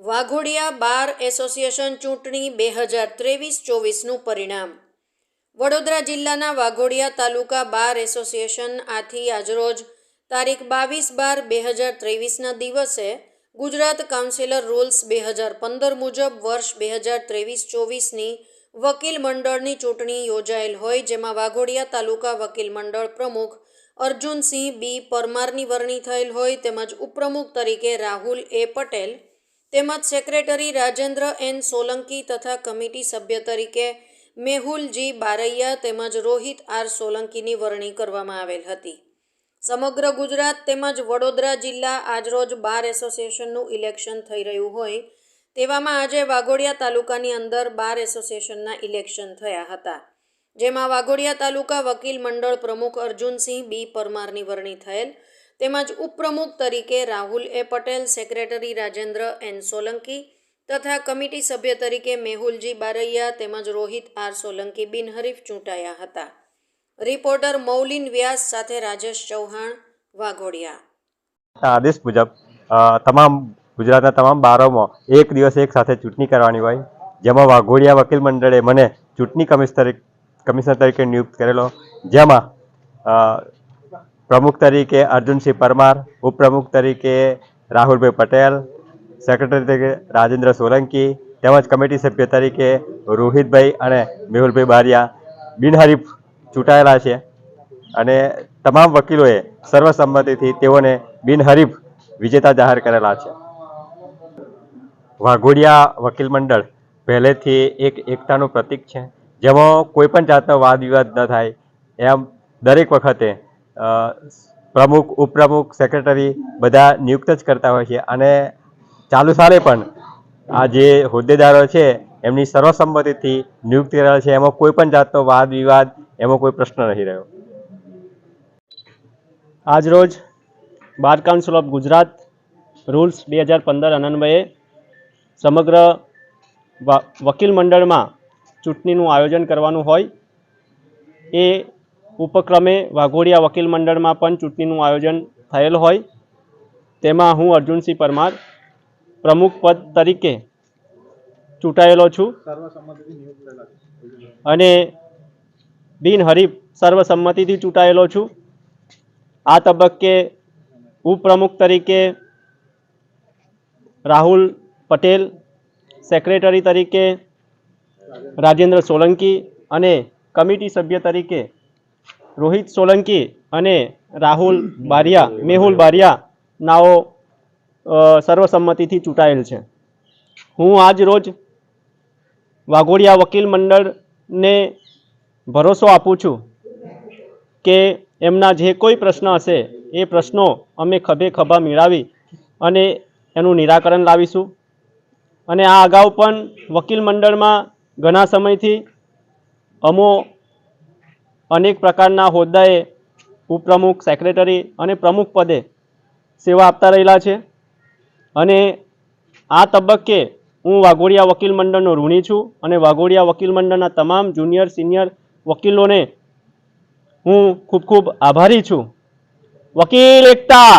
Waghodia bar association ચૂંટણી બે હજાર ત્રેવીસ ચોવીસનું પરિણામ. વડોદરા જિલ્લાના વાઘોડિયા તાલુકા બાર એસોસિએશન આથી આજરોજ તારીખ બાવીસ બાર બે હજાર ત્રેવીસના દિવસે ગુજરાત કાઉન્સિલર રૂલ્સ બે હજાર પંદર મુજબ વર્ષ બે હજાર ત્રેવીસ ચોવીસની વકીલ મંડળની ચૂંટણી યોજાયેલ હોય, જેમાં વાઘોડિયા તાલુકા વકીલ મંડળ પ્રમુખ અર્જુનસિંહ બી પરમારની વરણી થયેલ હોય, તેમજ ઉપપ્રમુખ તરીકે રાહુલ એ પટેલ તેમજ સેક્રેટરી રાજેન્દ્ર એન સોલંકી તથા કમિટી સભ્ય તરીકે મેહુલજી બારૈયા તેમજ રોહિત આર સોલંકીની વરણી કરવામાં આવેલ હતી. સમગ્ર ગુજરાત તેમજ વડોદરા જિલ્લા આજરોજ બાર એસોસિએશનનું ઇલેક્શન થઈ રહ્યું હોય તેવામાં આજે વાઘોડિયા તાલુકાની અંદર બાર એસોસિએશનના ઇલેક્શન થયા હતા. જેમાં વાઘોડિયા તાલુકા વકીલ મંડળ પ્રમુખ અર્જુનસિંહ, બી પરમારની વરણી થયેલ તેમજ ઉપપ્રમુખ તરીકે Rahul A Patel, secretary Rajendra N Solanki તથા કમિટી સભ્ય તરીકે મેહુલજી બારૈયા તેમજ રોહિત આર સોલંકી બિનહરીફ ચૂંટાયા હતા. રિપોર્ટર મૌલિન વ્યાસ સાથે રાજેશ ચૌહાણ, વાઘોડિયા. આદેશ મુજબ તમામ ગુજરાતના તમામ બારોમાં એક દિવસ એક સાથે ચૂંટણી કરવાની હોય. જેમાં વાઘોડિયા વકીલ મંડળે મને ચૂંટણી કમિશનર કમિશનર તરીકે નિયુક્ત કરેલો. જેમાં પ્રમુખ તરીકે અર્જુનસિંહ પરમાર, ઉપપ્રમુખ તરીકે રાહુલભાઈ પટેલ, સેક્રેટરી તરીકે રાજેન્દ્ર સોલંકી, તેમજ કમિટી સભ્ય તરીકે રોહિતભાઈ અને મેહુલભાઈ બારિયા બિનહરીફ ચૂંટાયેલા છે. અને તમામ વકીલોએ સર્વસંમતિથી તેઓને બિનહરીફ વિજેતા જાહેર કરેલા છે. વાઘોડિયા વકીલ મંડળ પહેલેથી એક એકતાનું પ્રતીક છે. જેમાં કોઈ પણ જાતનો વાદ વિવાદ ન થાય. એમ દરેક વખતે પ્રમુખ, ઉપપ્રમુખ સેક્રેટરી બધા નિયુક્ત જ કરતા હોય છે. અને ચાલુ સાલે પણ આ જે હોદ્દેદારો છે, એમની સર્વસંમતિથી નિયુક્ત કરેલા છે. એમાં કોઈ પણ જાતનો વાદ વિવાદ, એમાં કોઈ પ્રશ્ન નથી રહ્યો. આજરોજ bar council of Gujarat rules બે હજાર પંદર અનન્વયે સમગ્ર વકીલ મંડળમાં ચૂંટણીનું આયોજન કરવાનું હોય એ ઉપક્રમે વાઘોડિયા વકીલ મંડળમાં પણ ચૂંટણીનું આયોજન થયેલ હોય. તેમાં હું અર્જુનસિંહ પરમાર, પ્રમુખ પદ તરીકે ચૂંટાયેલો છું. અને બિનહરીફ સર્વસંમતિથી ચૂંટાયેલો છું. આ તબક્કે ઉપપ્રમુખ તરીકે રાહુલ પટેલ, સેક્રેટરી તરીકે રાજેન્દ્ર સોલંકી અને કમિટી સભ્ય તરીકે રોહિત સોલંકી અને રાહુલ બારિયા મેહુલ બારિયા નાઓ સર્વસંમતિથી ચૂંટાયેલ છે. હું આજ રોજ વાઘોડિયા વકીલ મંડળને ભરોસો આપું છું કે એમના જે કોઈ પ્રશ્ન હશે એ પ્રશ્નો અમે ખભે ખભા મેળવી અને એનું નિરાકરણ લાવીશું. અને આ અગાઉ પણ વકીલ મંડળમાં ઘણા સમયથી અમો અનેક પ્રકારના હોદ્દાએ ઉપપ્રમુખ સેક્રેટરી અને પ્રમુખ પદે સેવા આપતા રહેલા છે. અને આ તબક્કે હું વાઘોડિયા વકીલ મંડળનો ઋણી છું અને વાઘોડિયા વકીલ મંડળના તમામ જુનિયર, સિનિયર વકીલોને હું ખૂબ ખૂબ આભારી છું. વકીલ એકતા!